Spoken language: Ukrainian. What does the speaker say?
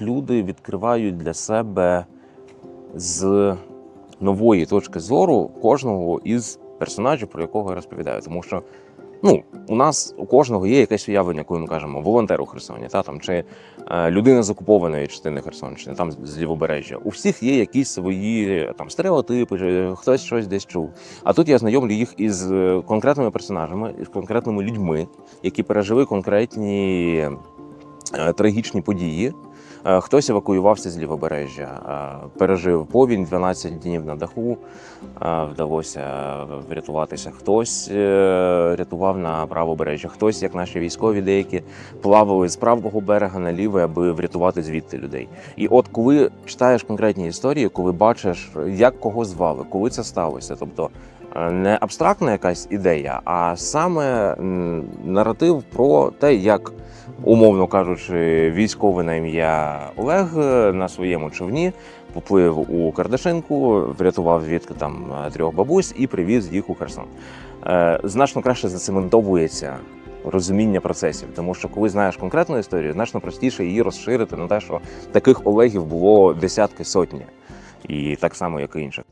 люди відкривають для себе з нової точки зору кожного із персонажів, про якого я розповідаю. Тому що ну, у нас у кожного є якесь уявлення, коли ми кажемо волонтер у Херсоні, та там чи е, людина з окупованої частини Херсонщини, там з лівобережжя. У всіх є якісь свої там стереотипи, чи хтось щось десь чув. А тут я знайомлю їх із е, конкретними персонажами, із конкретними людьми, які пережили конкретні е, трагічні події. Е, Хтось евакуювався з лівобережжя, е, пережив повінь 12 днів на даху, е, вдалося врятуватися. Хтось рятував на правобережжя, хтось, як наші військові, деякі плавали з правого берега на лівий, аби врятувати звідти людей. І от коли читаєш конкретні історії, коли бачиш, як кого звали, коли це сталося, тобто. Е, Не абстрактна якась ідея, а саме наратив про те, як умовно кажучи, військовий на ім'я Олег е, на своєму човні поплив у Кардашинку, врятував звідки там е, трьох бабусь і привіз їх у Херсон. Значно краще зацементовується розуміння процесів, тому що коли знаєш конкретну історію, значно простіше її розширити на те, що таких Олегів було десятки сотні, і так само, як і інших.